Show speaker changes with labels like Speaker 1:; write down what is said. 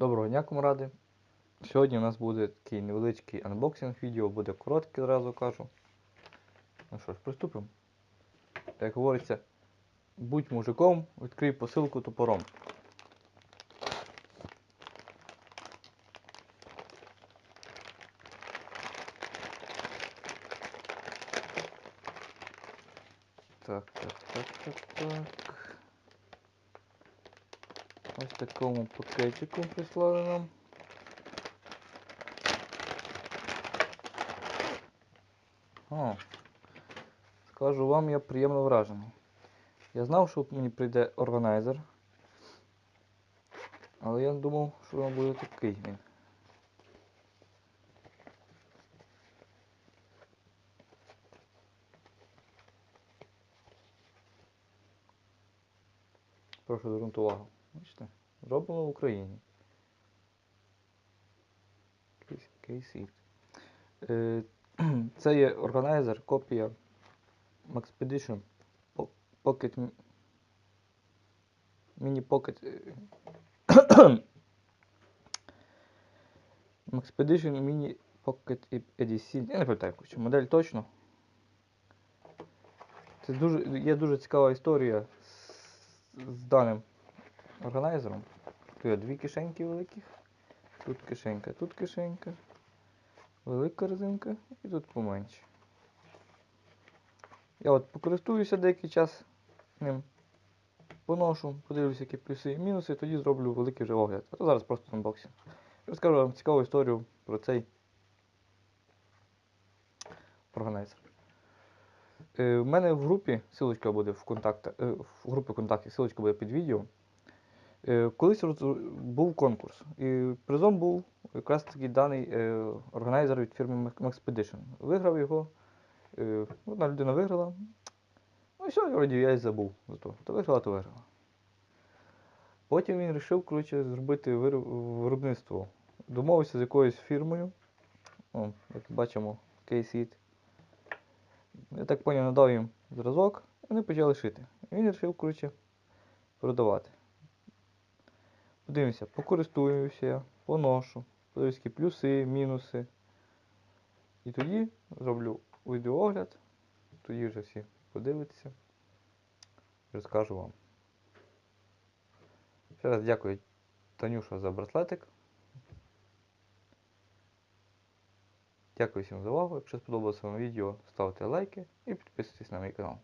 Speaker 1: Доброго дня, комради. Сьогодні у нас буде такий невеличкий анбоксинг відео, буде коротке, зразу кажу. Ну що ж, приступимо. Як говориться, будь мужиком, відкрий посилку топором. Так, так, так, так, так. Ось такому пакетику прислали нам. О, скажу вам, я приємно вражений. Я знав, що мені прийде органайзер. Але я думав, що він буде такий він. Прошу звернути увагу. Бачите? Зроблено в Україні. Кейсіт. Е, Це є органайзер, копія Maxpedition Pocket Mi- Mini Pocket е, Maxpedition Mini Pocket Edition. Я не пам'ятаю, модель точно. Це дуже, є дуже цікава історія з, з даним органайзером. Тут є дві кишеньки великих. Тут кишенька, тут кишенька. Велика резинка і тут поменше. Я от покористуюся деякий час ним. Поношу, подивлюся, які плюси і мінуси, тоді зроблю великий вже огляд. А то зараз просто анбоксинг. Розкажу вам цікаву історію про цей органайзер. Е, У мене в групі, силочка буде в контактах, е, в групі контактів, силочка буде під відео. Е, Колись був конкурс, і призом був якраз таки даний е, органайзер від фірми Max- Maxpedition. Виграв його, е, одна людина виграла. Ну і все, вроді я й забув за то. То виграла, то виграла. Потім він вирішив, коротше, зробити виробництво. Домовився з якоюсь фірмою. О, як бачимо, кейсіт. Я так поняв, надав їм зразок, і вони почали шити. І він вирішив, коротше, продавати. Подивимося, покористуюся, поношу, подивлюся, які плюси, мінуси. І тоді зроблю відеоогляд, тоді вже всі подивитеся. Розкажу вам. Ще раз дякую Танюша за браслетик. Дякую всім за увагу. Якщо сподобалося вам відео, ставте лайки і підписуйтесь на мій канал.